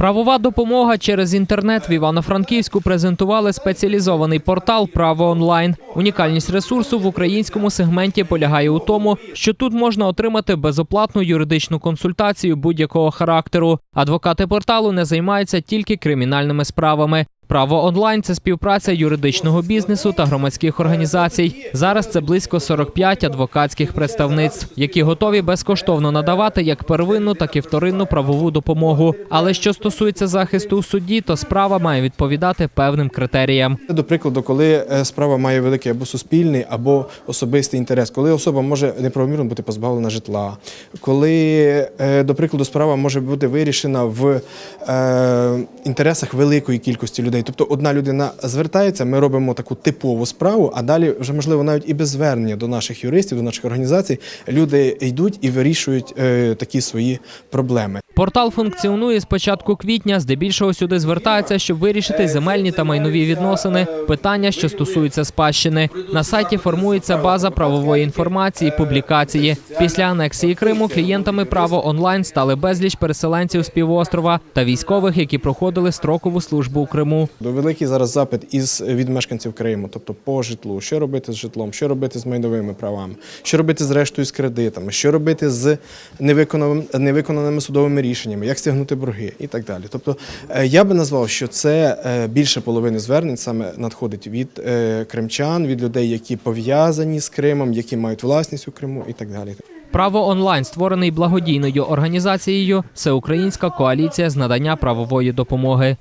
Правова допомога через інтернет в Івано-Франківську презентували спеціалізований портал Право онлайн. Унікальність ресурсу в українському сегменті полягає у тому, що тут можна отримати безоплатну юридичну консультацію будь-якого характеру. Адвокати порталу не займаються тільки кримінальними справами. Право онлайн це співпраця юридичного бізнесу та громадських організацій. Зараз це близько 45 адвокатських представництв, які готові безкоштовно надавати як первинну, так і вторинну правову допомогу. Але що стосується захисту у суді, то справа має відповідати певним критеріям. До прикладу, коли е, справа має великий або суспільний, або особистий інтерес, коли особа може неправомірно бути позбавлена житла, коли, е, до прикладу, справа може бути вирішена в е, інтересах великої кількості людей. Тобто одна людина звертається, ми робимо таку типову справу, а далі вже можливо навіть і без звернення до наших юристів, до наших організацій, люди йдуть і вирішують е, такі свої проблеми. Портал функціонує з початку квітня. Здебільшого сюди звертаються, щоб вирішити земельні та майнові відносини, питання, що стосуються спадщини. На сайті формується база правової інформації, публікації. Після анексії Криму клієнтами право онлайн стали безліч переселенців з півострова та військових, які проходили строкову службу у Криму. Великий зараз запит із від мешканців Криму, тобто по житлу, що робити з житлом, що робити з майновими правами, що робити з рештою з кредитами, що робити з невиконаними, судовими рішеннями, як стягнути борги і так далі. Тобто е, я би назвав, що це е, більше половини звернень саме надходить від е, кримчан, від людей, які пов'язані з Кримом, які мають власність у Криму і так далі. Право онлайн створений благодійною організацією Всеукраїнська коаліція з надання правової допомоги.